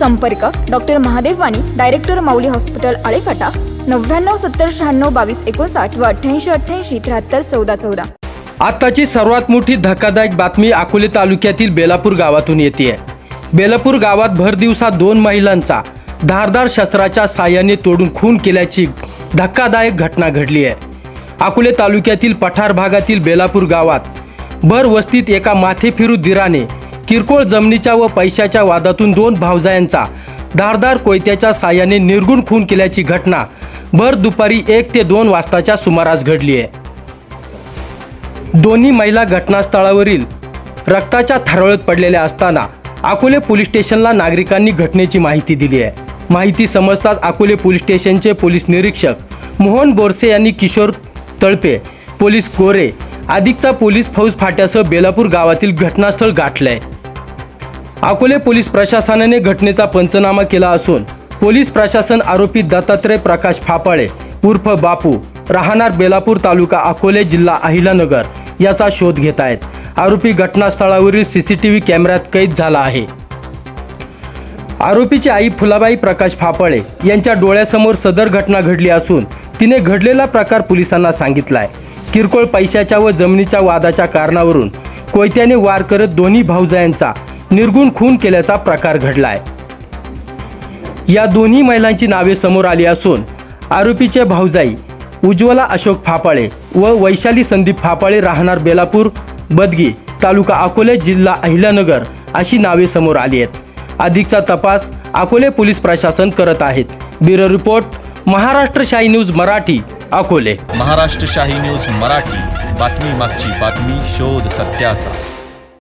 संपर्क doctor Mahadev Wani director Mauli hospital Alephata. नव्याण्णव सत्तर शहाण्णव बावीस एकोणसाठ व अठ्ठ्याऐंशी अठ्ठ्याऐंशी त्र्याहत्तर चौदा चौदा. आताची सर्वात मोठी धक्कादायक बातमी अकोले तालुक्यातील बेलापूर गावातून येते. बेलापूर गावात भर दिवसा दोन महिलांचा धारदार शस्त्राच्या साह्याने तोडून खून केल्याची धक्कादायक घटना घडली आहे. अकोले तालुक्यातील पठार भागातील बेलापूर गावात भर वस्तीत एका माथेफिरू दिराने किरकोळ जमिनीच्या व पैशाच्या वादातून दोन भावजायांचा धारदार कोयत्याच्या साह्याने निर्गुण खून केल्याची घटना भर दुपारी एक ते दोन वाजताच्या सुमारास घडली आहे. दोन्ही महिला घटनास्थळावरील रक्ताच्या थारोळत पडलेल्या असताना अकोले पोलीस स्टेशनला नागरिकांनी घटनेची माहिती दिली आहे. माहिती समजताच अकोले पोलीस स्टेशनचे पोलीस निरीक्षक मोहन बोरसे यांनी किशोर तळपे पोलीस गोरे आदिकचा पोलीस फौज फाट्यासह बेलापूर गावातील घटनास्थळ गाठलं आहे अकोले पोलीस प्रशासनाने घटनेचा पंचनामा केला असून पोलीस प्रशासन आरोपी दत्तात्रय प्रकाश फापाळे उर्फ बापू राहणार बेलापूर तालुका अकोले जिल्हा अहिलानगर याचा शोध घेत आहेत. आरोपी घटनास्थळावरील सीसीटीव्ही कॅमेऱ्यात कैद झाला आहे. आरोपीची आई फुलाबाई प्रकाश फापाळे यांच्या डोळ्यासमोर सदर घटना घडली असून तिने घडलेला प्रकार पोलिसांना सांगितलाय. किरकोळ पैशाच्या व जमिनीच्या वादाच्या कारणावरून कोयत्याने वार करत दोन्ही भाऊजायांचा निर्गुण खून केल्याचा प्रकार घडलाय. या दोन्ही महिलांची नावे समोर आली असून आरोपीचे भाऊजाई उज्ज्वला अशोक फापाळे व वैशाली संदीप फापाळे राहणार बेलापूर बदगी तालुका अकोले जिल्हा अहिल्यानगर अशी नावे समोर आली आहेत. अधिकचा तपास अकोले पोलीस प्रशासन करत आहेत. ब्युरो रिपोर्ट महाराष्ट्र शाही न्यूज मराठी अकोले. महाराष्ट्र शाही न्यूज मराठी. बातमी मागची बातमी शोध सत्याचा.